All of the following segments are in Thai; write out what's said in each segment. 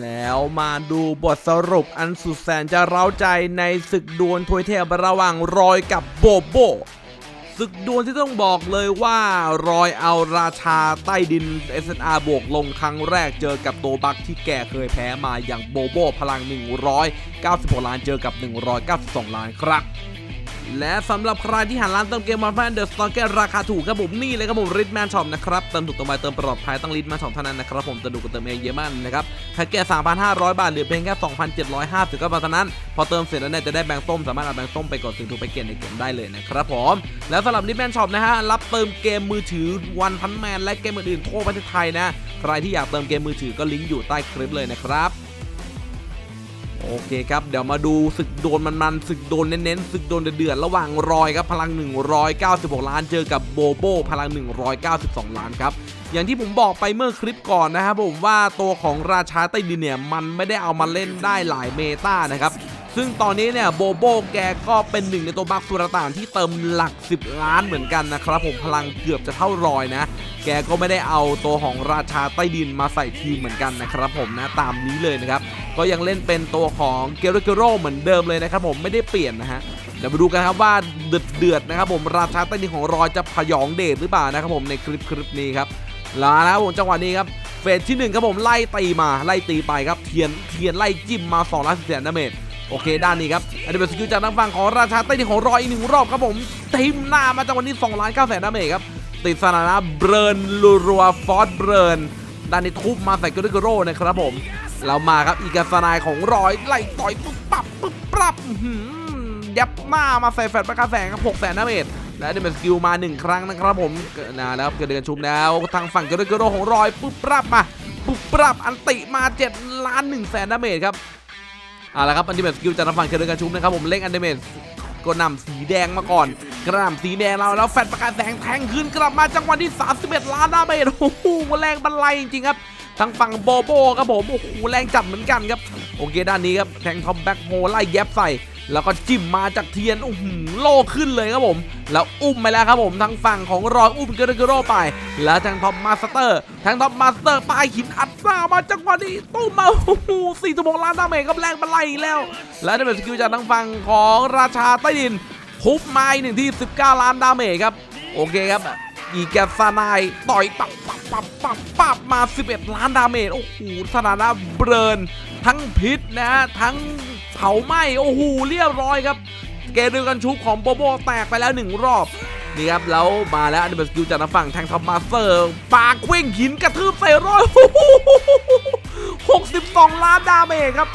แล้วมาดูบทสรุปอันสุดแสนจะเร้าใจในศึกดวลทวยเทพระหว่างรอยกับโบโบศึกดวลที่ต้องบอกเลยว่ารอยเอาราชาใต้ดิน SNR บวกลงครั้งแรกเจอกับโตบักที่แกเคยแพ้มาอย่างโบโบพลัง 196 ล้านเจอกับ 192 ล้านครับและสำหรับใครที่หาร้านเติมเกมมาแฟนเดอะสตอร์เกราคาถูกครับผมนี่เลยครับผมริทแมนช็อปนะครับ เติมถูกติมไวเติมปลอดภัยต้องริทแมนช็อปเท่านั้นนะครับผมจะดูกับเติมเองเยอะมากนะครับ แพ็กเกจ3,500 บาทเหลือเพียงแค่ 2,750ก็เท่านั้น พอเติมเสร็จแล้วเนี่ยจะได้แบงค์ส้มสามารถเอาแบงค์ส้มไปกดซื้อถูกไปเกณฑ์ในเกมได้เลยนะครับผม แล้วสำหรับริทแมนช็อปนะฮะรับเติมเกมมือถือวันพันแมนและเกมอื่นๆทั่วประเทศไทยนะใครที่อยากเติมเกมมือถือก็ลิงก์อยู่ใต้คลิปเลยนะครับโอเคครับ เดี๋ยวมาดูศึกโดนมันๆศึกโดนเน้นๆศึกโดนเดือดๆระหว่างรอยครับพลัง 196 ล้านเจอกับโบโบพลัง 192 ล้านครับ อย่างที่ผมบอกไปเมื่อคลิปก่อนนะครับผมว่าตัวของราชาใต้ดินเนี่ยมันไม่ได้เอามาเล่นได้หลายเมตานะครับซึ่งตอนนี้เนี่ยโบโบแกก็เป็นหนึ่งในตัวบัคสุรต่านที่เติมหลัก 10 ล้านเหมือนกันนะครับผมพลังเกือบจะเท่ารอยนะ แกก็ไม่ได้เอาตัวของราชาใต้ดินมาใส่ทีมเหมือนกันนะครับผมนะตามนี้เลยนะครับ ก็ยังเล่นเป็นตัวของเกโรเกโรเหมือนเดิมเลยนะครับผมไม่ได้เปลี่ยนนะฮะเดี๋ยวมาดูกันครับว่าเดือดเดือดนะครับผมราชาใต้ดินของรอยจะพยองเดชหรือเปล่านะครับผมในคลิปคลิปนี้ครับ ลานะครับผมจังหวะนี้ครับเฟสที่หนึ่งครับผมไล่ตีมาไล่ตีไปครับเทียนเทียนไล่จิ้มมา2ล้านสิบแสนดาเมจโอเคด้านนี้ครับอันนี้เป็นสกิลจากทางฝั่งของราชาใต้ดินของรอยอีกหนึ่งรอบครับผมทิมหน้ามาจังหวะนี้2ล้าน9แสนดาเมจครับติดสถานะเบรนลูรัวฟอสเบรนด้านนี้ทุบมาใส่เกรเกโรนะครับผมเรามาครับอีกาสนายของรอยไล่ต่อยปุ๊บปับปุ๊บปับหือ ยับหน้ามาใส่แฟดประกาแสงครับ6แสนนาเมตรและได้เป็นสกิลมาหนึ่งครั้งนะครับผมนะแล้วเกิดเดือนชุบแล้วทางฝั่งเกโรเกโรของรอยปุ๊บปรับมาปุ๊บปรับอันติมา7ล้าน1แสนนาเมตรครับเอาละครับอันติเมสกิลจากทางฝั่งเกโรเกโรชุบนะครับผมเล่งอันติเมตก็นำสีแดงมาก่อน กระหน่ำสีแดงเราแล้วแฟดประกาแสงแทงขึ้นกลับมาจังหวะที่ 31 ล้านดาเมจโอ้โหแรงบันไลจริงๆครับทางฝั่งโบโบครับผมโอ้โหแรงจัดเหมือนกันครับโอเคด้านนี้ครับแทงทอมแบ็กโฮไล่แยบใส่ แล้วก็จิ้มมาจากเทียนโอ้โหโล่ขึ้นเลยครับผม แล้วอุ้มไปแล้วครับผมทางฝั่งของรอยอุ้มเกอร์เกโรไป แล้วทางท็อมมาสเตอร์ทางท็อมมาสเตอร์ปลายหินอัดหน้ามาจังหวะนี้ตุ้มมาโอ้โหสี่สิบหกล้านดาเมจครับแรงบันไลแล้ว แล้วได้เป็นสกิลจากทางฝั่งของราชาใต้ดินทุบไม้หนึ่งที่ 19 ล้านดาเมจครับ โอเคครับอีแกซานายต่อยปับปับปับปับปับมา 11 ล้านดาเมจโอ้โหสถานะเบรนทั้งพิษนะฮะทั้ง เผาไหม้โอ้โหเรียบร้อยครับ เกมเดือกันชุบของโบโบแตกไปแล้วหนึ่งรอบนี่ครับแล้วมาแล้วอันนี้เป็นสกิลจากทางฝั่งแทงทอมมาสเตอร์ปากเคว้งหินกระทืบใส่ร้อย62ล้านดาเมจครับ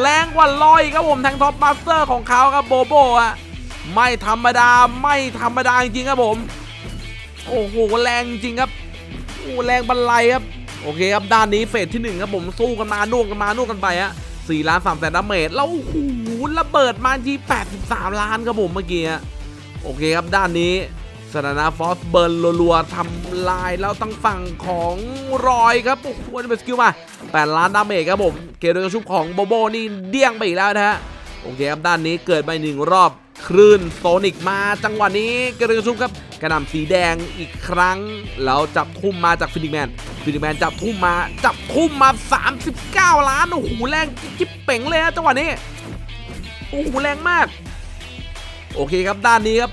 แรงกว่าลอยครับผมแทงท็อปมาสเตอร์ของเขาครับโบโบอะไม่ธรรมดาไม่ธรรมดาจริงครับผม โอ้โหแรงจริงครับโอ้แรงบันไลครับ โอเคครับด้านนี้เฟสที่หนึ่งครับผมสู้กันมาน่วงกันมาน่วงกันไปฮะ สี่ล้านสามแสนดาเมจแล้วโอ้โหระเบิดมาที่ 83 ล้านครับผมเมื่อกี้โอเคครับด้านนี้สถานะฟอสเบิร์นรัวๆทำลายแล้วตั้งฝั่งของรอยครับโอ้โหนี่เป็นสกิลมา 8 ล้านดาเมจครับผม เกมโดยกระชุบของโบโบนี่เดี้ยงไปอีกแล้วนะฮะ โอเคครับ ด้านนี้เกิดไปหนึ่งรอบ คลื่นโซนิกมาจังหวะนี้กระเรืองชุบครับกระนำสีแดงอีกครั้งแล้วจับทุ่มมาจากฟินิกแมนฟินิกแมนจับทุ่มมาจับทุ่มมา 39 ล้านโอ้โหแรงจิ๊บเป่งเลยฮะจังหวะนี้โอ้โหแรงมาก โอเคครับด้านนี้ครับ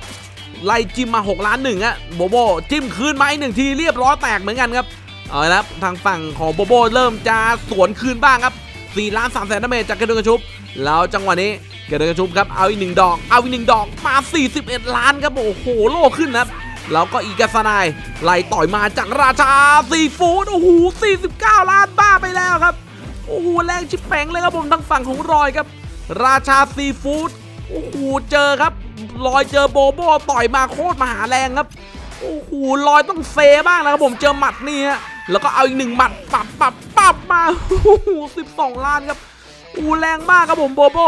ไล่จิ้มมา 6 ล้านหนึ่งอะโบโบจิ้มคืนมาอีกหนึ่งทีเรียบร้อยแตกเหมือนกันครับเอาละครับทางฝั่งของโบโบเริ่มจะสวนคืนบ้างครับ4ล้าน3แสนดาเมจจากกระดืองกระชุบแล้วจังหวะนี้ กระเดืองกระชุบครับ เอาอีกหนึ่งดอก เอาอีกหนึ่งดอก มา 41 ล้านครับ โอ้โห โล่ขึ้นนะครับแล้วก็อีกาสนายไล่ต่อยมาจากราชาซีฟูดโอ้โห 49 ล้านบ้าไปแล้วครับ โอ้โห แรงชิบแปงเลยครับผมทางฝั่งของรอยครับ ราชาซีฟูดโอ้โห เจอครับ ลอยเจอโบโบต่อยมาโคตรมหาแรงครับ โอ้โห ลอยต้องเซบ้างนะครับผม เจอหมัดนี่ฮะ แล้วก็เอาอีกหนึ่งหมัดปับปับปับมา โอ้โหสิบสองล้านครับ โอ้แรงมากครับผมโบโบ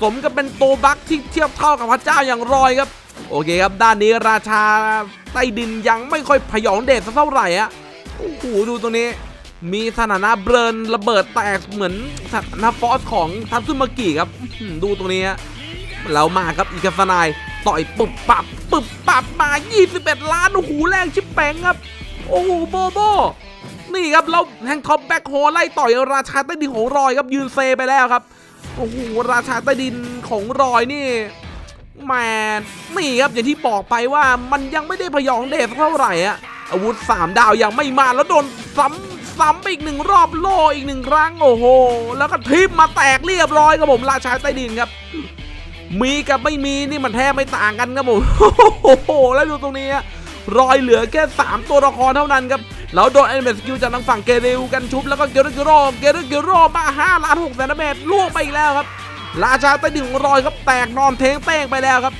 สมกับเป็นโตวบัคที่เทียบเท่ากับพระเจ้าอย่างรอยครับ โอเคครับด้านนี้ราชาใต้ดินยังไม่ค่อยพยองเดชสักเท่าไหร่อะโอ้โหดูตรงนี้ มีสถานะเบรนระเบิดแตกเหมือนสถานะฟอสของทัตสึมากิครับดูตรงนี้แล้วมาครับอีกาสนายต่อยปุบปับปุบปับมา 21 ล้านโอ้โหแรงชิบแปงครับ โอ้โหโบโบนี่ครับแล้วแทงท็อปแบ็คโฮไล่ต่อยราชาใต้ดินของรอยครับยืนเซไปแล้วครับ โอ้โหราชาใต้ดินของรอยนี่แมนนี่ครับอย่างที่บอกไปว่ามันยังไม่ได้พยองเดชเท่าไหร่อะอาวุธ 3 ดาวยังไม่มาแล้วโดนซ้ำซ้ำไปอีกหนึ่งรอบโลอีกหนึ่งครั้งโอ้โห แล้วก็ทิมมาแตกเรียบร้อยครับผมราชาใต้ดินครับ มีกับไม่มีนี่มันแทบไม่ต่างกันครับผมโอ้โหแล้วดูตรงนี้ฮะรอยเหลือแค่ 3 ตัวละครเท่านั้นครับ แล้วโดนแอนิเมตสกิลจากทางฝั่งเกเรลกันชุบแล้วก็เกเรเกโรเกเรเกโรมา5ล้าน6แสนเมตรล่วงไปอีกแล้วครับราชาใต้ดินของรอยครับแตกนอนเทงเต้งไปแล้วครับ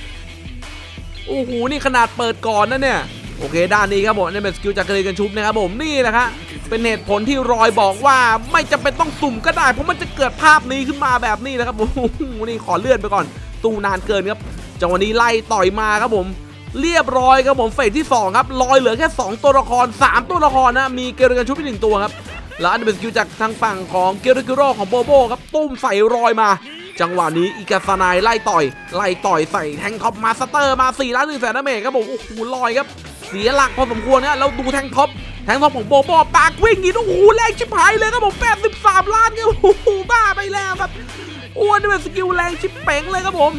โอ้โหนี่ขนาดเปิดก่อนนะเนี่ยโอเคด้านนี้ครับผมนี่เป็นสกิลจากเกเรกันชุบนะครับผมนี่นะครับเป็นเหตุผลที่รอยบอกว่าไม่จำเป็นต้องสุ่มก็ได้ เพราะมันจะเกิดภาพนี้ขึ้นมาแบบนี้นะครับโอ้โหนี่ขอเลื่อนไปก่อน ตู้นานเกินครับจังหวะนี้ไล่ต่อยมาครับผม เรียบร้อยครับผมเฟสที่ 2 ครับ ลอยเหลือแค่ 2 ตัวละคร 3 ตัวละครนะ มีเกเรกันชุบไปหนึ่งตัวครับ แล้วอันเป็นสกิลจากทางฝั่งของเกเรกิโรของโบโบครับตุ้มใส่รอยมา จังหวะนี้อีกาซานายไล่ต่อย ไล่ต่อยใส่แทงท็อปมาสเตอร์มา4ล้านหนึ่งแสนเมตรครับผมโอ้โหลอยครับเสียหลักพอสมควรนะแล้วดูแทงท็อปแทงท็อปของโบโบปากวิ่งอีกโอ้โหแรงชิบหายเลยครับผม83ล้านเนี่ยโอ้โหบ้าไปแล้วครับอ้วนเป็นสกิลแรงชิบเป๋งเลยครับผม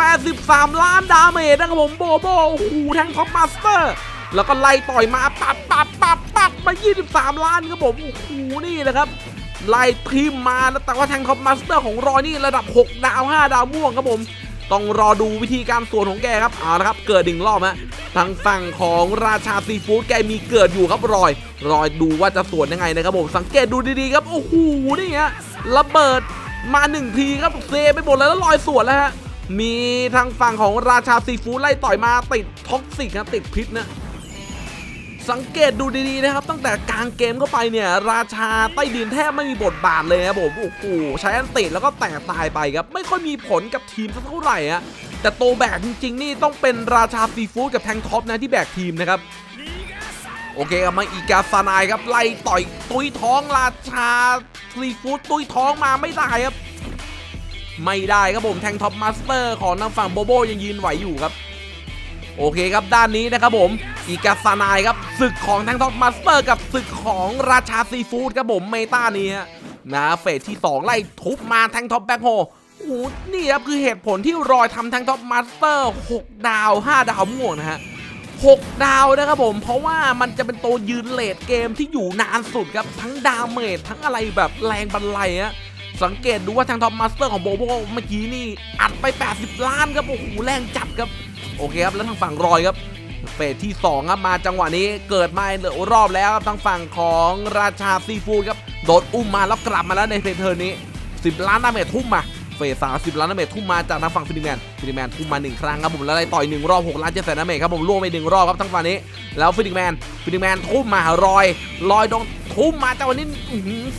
83 ล้านดาเมจนะครับผมโบโบโอ้โหแทงท็อปมาสเตอร์ แล้วก็ไล่ต่อยมาปับปับปับปับมา 23 ล้านครับผมโอ้โหนี่นะครับไล่ทีมมาแล้วแต่ว่าแทงท็อปมาสเตอร์ของรอยนี่ระดับ 6 ดาว 5 ดาวม่วงครับผม ต้องรอดูวิธีการสวนของแกครับเอาละครับ เกิดหนึ่งรอบฮะทางฝั่งของราชาซีฟู้ดแกมีเกิดอยู่ครับรอย รอยดูว่าจะสวนยังไงนะครับผมสังเกตดูดีๆครับโอ้โหนี่ฮะระเบิดมาหนึ่งทีครับเซไปหมดเลยแล้วลอยสวนแล้วฮะ มีทางฝั่งของราชาซีฟู้ดไล่ต่อยมาติดท็อกซิกนะติดพิษนะสังเกตดูดีๆนะครับ ตั้งแต่กลางเกมเข้าไปเนี่ย ราชาใต้ดินแทบไม่มีบทบาทเลยครับผมโอ้โหใช้อันติแล้วก็แตกตายไปครับ ไม่ค่อยมีผลกับทีมสักเท่าไหร่อะแต่โตแบกจริง ๆ นี่ต้องเป็นราชาซีฟู้ดกับแทงท็อปนะที่แบกทีมนะครับโอเคครับมาอีกาซานายครับไล่ต่อยตุยท้องราชาซีฟู้ดตุยท้องมาไม่ได้ครับ ไม่ได้ครับผมแทงท็อปมาสเตอร์ของทางฝั่งโบโบยังยืนไหวอยู่ครับ โอเคครับด้านนี้นะครับผมอีกาซานายครับศึกของแทงท็อปมาสเตอร์ กับศึกของราชาซีฟู้ดครับผมเมตานี้ฮะนะเฟสที่ 2 ไล่ทุบมาแทงท็อปแบ็คโฮโอ้นี่ครับคือเหตุผลที่รอยทำแทงท็อปมาสเตอร์ 6 ดาว 5 ดาวม่วงนะฮะ6 ดาวนะครับผม เพราะว่ามันจะเป็นตัวยืนเลดเกมที่อยู่นานสุดครับ ทั้งดาเมจทั้งอะไรแบบแรงบันไลอะ สังเกตดูว่าทางท็อปมาสเตอร์ของโบโบเมื่อกี้นี่อัดไป 80 ล้านครับ โอ้โห แรงจัดครับ โอเคครับ แล้วทางฝั่งรอยครับ เฟสที่ 2 ครับ มาจังหวะนี้เกิดมาเหลือรอบแล้วครับทางฝั่งของราชาซีฟูดครับ โดนอุ้มมาแล้วกลับมาแล้วในเฟสเทอร์นี้ 10 ล้านดาเมจทุ่มมาเฟสสามสิบล้านดาเมจทุ่มมาจากทางฝั่งฟินิแมนฟินิแมนทุ่มมาหนึ่งครั้งครับผมแล้วไล่ต่อยหนึ่งรอบ6ล้านเจ็ดแสนดาเมจครับผมล่วงไปหนึ่งรอบครับทางฝั่งนี้ แล้วฟินิแมนฟินิแมนทุ่มมารอยลอยโดน ทุ่มมาจังหวะนี้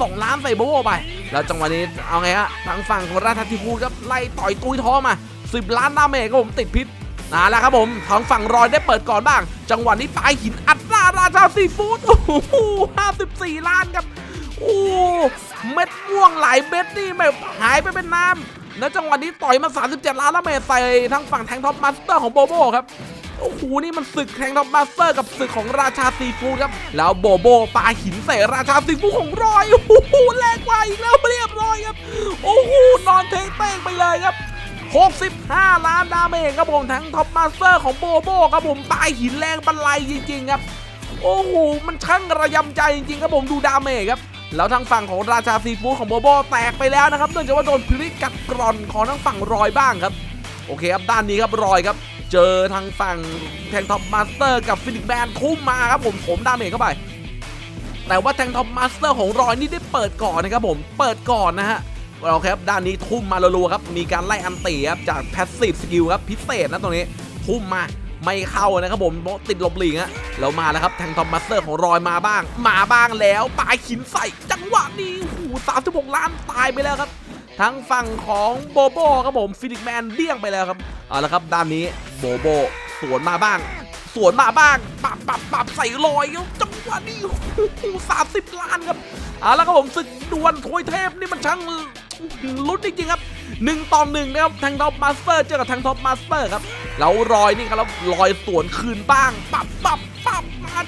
สองล้านใส่โบโบไป แล้วจังหวะนี้เอาไงฮะทางฝั่งของราชาธิฟูครับไล่ต่อยตุยท้อมา10ล้านดาเมจครับผมติดพิษนะแล้วครับผมทางฝั่งรอยได้เปิดก่อนบ้าง จังหวะนี้ปลายหินอัดหน้าราชาซีฟู้ดโอ้โห54ล้านครับโอ้เม็ดม่วงหลายเม็ดนี่แบบหายไปเป็นน้ำแล้วจังหวะนี้ต่อยมา 37 ล้านแล้วเมทใส่ทั้งฝั่งแทงท็อปมาสเตอร์ของโบโบครับ โอ้โหนี่มันศึกแทงท็อปมาสเตอร์กับศึกของราชาซีฟู้ดครับ แล้วโบโบปาหินใส่ราชาซีฟู้ดของรอยโอ้โหแรงกว่าอีกแล้วเรียบร้อยครับ โอ้โหนอนเทงเต้งไปเลยครับ65 ล้านดาเมจครับผมทั้งท็อปมาสเตอร์ของโบโบครับผมปาหินแรงบรรลัยจริง ๆ ครับ โอ้โหมันช่างระยำใจจริงๆครับผมดูดาเมจครับแล้วทางฝั่งของราชาซีฟู้ดของโบโบแตกไปแล้วนะครับเนื่องจากว่าโดนพลิกกัดกร่อนของทางฝั่งรอยบ้างครับ โอเคครับด้านนี้ครับรอยครับ เจอทางฝั่งแทงท็อปมาสเตอร์กับฟินิกแมนทุ่มมาครับผมผมดาเมจเข้าไป แต่ว่าแทงท็อปมาสเตอร์ของรอยนี่ได้เปิดก่อนนะครับผมเปิดก่อนนะฮะเราครับด้านนี้ทุ่มมารัวๆครับมีการไล่อันตีครับจากแพสซีฟสกิลครับพิเศษนะตรงนี้ทุ่มมาไม่เข้านะครับผมติดลบหลีกฮะแล้วมาแล้วครับแทงทอมมาสเตอร์ของรอยมาบ้าง มาบ้างแล้วปลายขินใส่ จังหวะนี้โอ้โหสามสิบหกล้านตายไปแล้วครับ ทั้งฝั่งของโบโบครับผมฟินิกแมนเดี้ยงไปแล้วครับเอาละครับด้านนี้ โบโบสวนมาบ้าง สวนมาบ้างปับปับปับใส่ลอยจังหวะนี้สามสิบล้านครับเอาละครับผมศึกดวลถวยเทพนี่มันช่างลุ้นจริงๆครับหนึ่งต่อหนึ่งนะครับทางท็อปมาสเตอร์เจอกับทางท็อปมาสเตอร์ครับแล้วรอยนี่ครับแล้วรอยสวนคืนบ้างปับปับปับ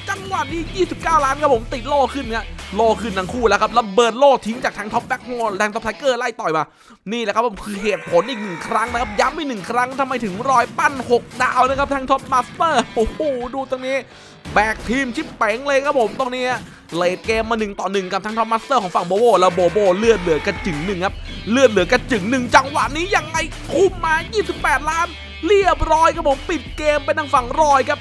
จังหวะนี้ 29 ล้านครับผมติดโล่ขึ้นครับโล่ขึ้นทั้งคู่แล้วครับแล้วเบิร์นโล่ทิ้งจากทางท็อปแบ็กโมแรงท็อปไทเกอร์ไล่ต่อยมา นี่แหละครับผมคือเหตุผลอีกหนึ่งครั้งนะครับย้ำอีกหนึ่งครั้งทำไมถึงรอยปั้น 6 ดาวนะครับทางท็อปมาสเตอร์โอ้โหดูตรงนี้แบกทีมชิปเป๋งเลยครับผมตรงนี้เลดเกมมา1ต่อ1กับทางท็อปมาสเตอร์ของฝั่งโบโบแล้วโบโบเลือดเหลือกระจึงหนึ่งครับเลือดเหลือกระจึงหนึ่งจังหวะนี้ยังไงทุ่มมา 28 ล้าน เรียบร้อยครับผมปิดเกมเป็นทางฝั่งรอยครับ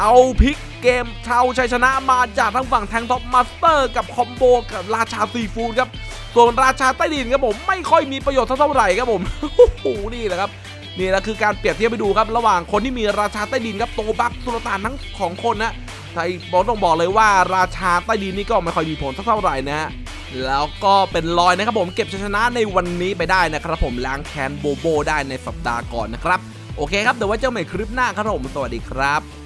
เอาพิก เกมเชาชัยชนะมาจากทางฝั่งแทงท็อปมาสเตอร์ กับคอมโบกับราชาซีฟูดครับส่วนราชาใต้ดินครับผมไม่ค่อยมีประโยชน์เท่าไหร่ครับผมโอ้โหนี่แหละครับนี่แหละคือการเปรียบเทียบไปดูครับ ระหว่างคนที่มีราชาใต้ดินครับโตบักสุลต่านทั้งของคนนะไทยบอกต้องบอกเลยว่าราชาใต้ดินนี่ก็ไม่ค่อยมีผลเท่าไหร่นะฮะแล้วก็เป็นรอยนะครับผมเก็บชัยชนะในวันนี้ไปได้นะครับผมล้างแค้นโบโบได้ในสัปดาห์ก่อนนะครับ โอเคครับเดี๋ยวไว้เจอกันใหม่คลิปหน้าครับผมสวัสดีครับ